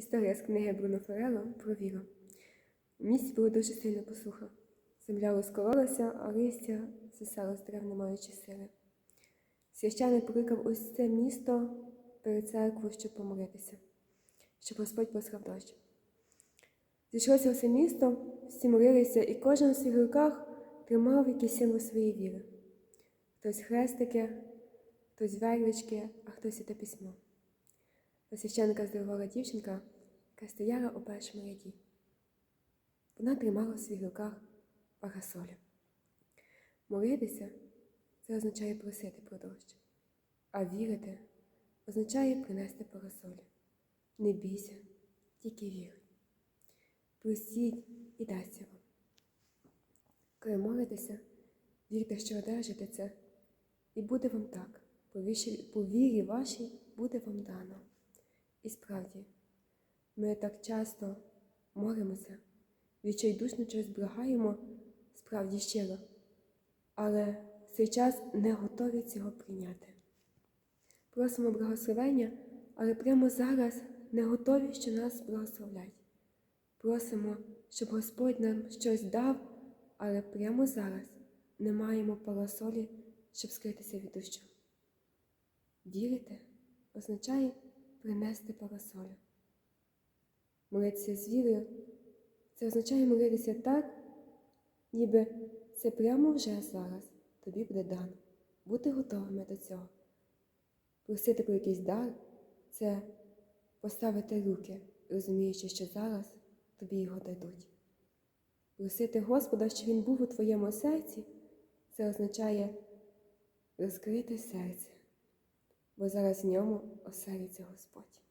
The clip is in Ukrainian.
Історія з книги Бруно Ферело про віру. У місті було дуже сильна посуха. Земля розкололася, а листя засало з дерев, не маючи сили. Священник покликав ось це місто перед церквою, щоб помолитися, щоб Господь послав дощ. Зійшлося все місто, всі молилися, і кожен у своїх руках тримав якийсь символ своєї віри. Хтось хрестики, хтось вервички, а хтось і те письмо. Священника здивувала дівчинка, яка стояла у першому ряді. Вона тримала в своїх руках парасолю. Молитися це означає просити про дощ, а вірити означає принести парасолю. Не бійся, тільки вір. Просіть і дасться вам. Коли молитеся, вірте, що одержите це, і буде вам так. По вірі вашій буде вам дано. І справді, ми так часто молимося, відчайдушно щось благаємо, справді щиро, але в цей час не готові цього прийняти. Просимо благословення, але прямо зараз не готові, що нас благословлять. Просимо, щоб Господь нам щось дав, але прямо зараз не маємо парасолі, щоб скритися від дощу. Вірити означає принести парасолю. Молитися з вірою це означає молитися так, ніби це прямо вже зараз тобі буде дано. Бути готовими до цього. Просити про якийсь дар це поставити руки, розуміючи, що зараз тобі його дадуть. Просити Господа, щоб Він був у твоєму серці, це означає розкрити серце, бо зараз в ньому оселиться Господь.